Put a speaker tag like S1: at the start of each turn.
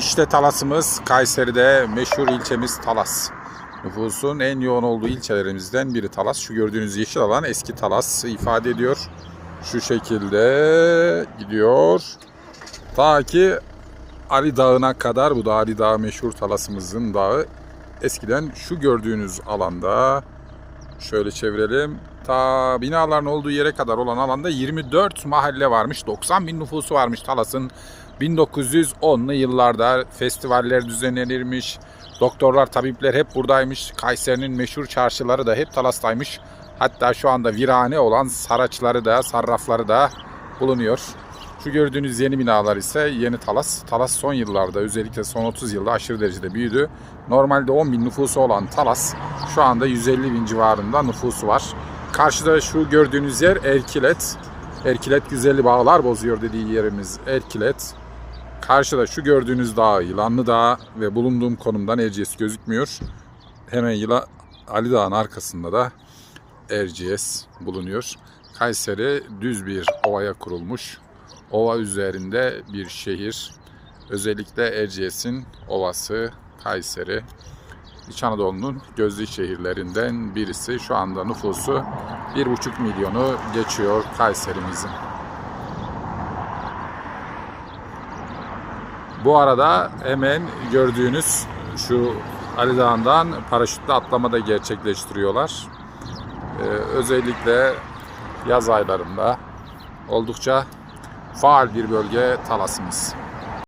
S1: İşte Talas'ımız Kayseri'de meşhur ilçemiz Talas. Nüfusun en yoğun olduğu ilçelerimizden biri Talas. Şu gördüğünüz yeşil alan eski Talas ifade ediyor. Şu şekilde gidiyor. Ta ki Ali Dağı'na kadar bu da Ali Dağı meşhur Talas'ımızın dağı. Eskiden şu gördüğünüz alanda şöyle çevirelim. Ta binaların olduğu yere kadar olan alanda 24 mahalle varmış. 90 bin nüfusu varmış Talas'ın. 1910'lu yıllarda festivaller düzenlenirmiş. Doktorlar, tabipler hep buradaymış. Kayseri'nin meşhur çarşıları da hep Talas'taymış. Hatta şu anda virane olan saraçları da, sarrafları da bulunuyor. Şu gördüğünüz yeni binalar ise yeni Talas. Talas son yıllarda özellikle son 30 yılda aşırı derecede büyüdü. Normalde 10 bin nüfusu olan Talas şu anda 150 bin civarında nüfusu var. Karşıda şu gördüğünüz yer Erkilet. Erkilet güzelli bağlar bozuyor dediği yerimiz Erkilet. Karşıda şu gördüğünüz dağ Yılanlı Dağ ve bulunduğum konumdan Erciyes gözükmüyor. Hemen Yıla, Ali Dağ'ın arkasında da Erciyes bulunuyor. Kayseri düz bir ovaya kurulmuş. Ova üzerinde bir şehir. Özellikle Erciyes'in ovası Kayseri. İç Anadolu'nun gözlü şehirlerinden birisi. Şu anda nüfusu 1,5 milyonu geçiyor Kayseri'mizin. Bu arada hemen gördüğünüz şu Ali Dağı'ndan paraşütle atlama da gerçekleştiriyorlar. Ee, özellikle yaz aylarında oldukça faal bir bölge Talas'ımız.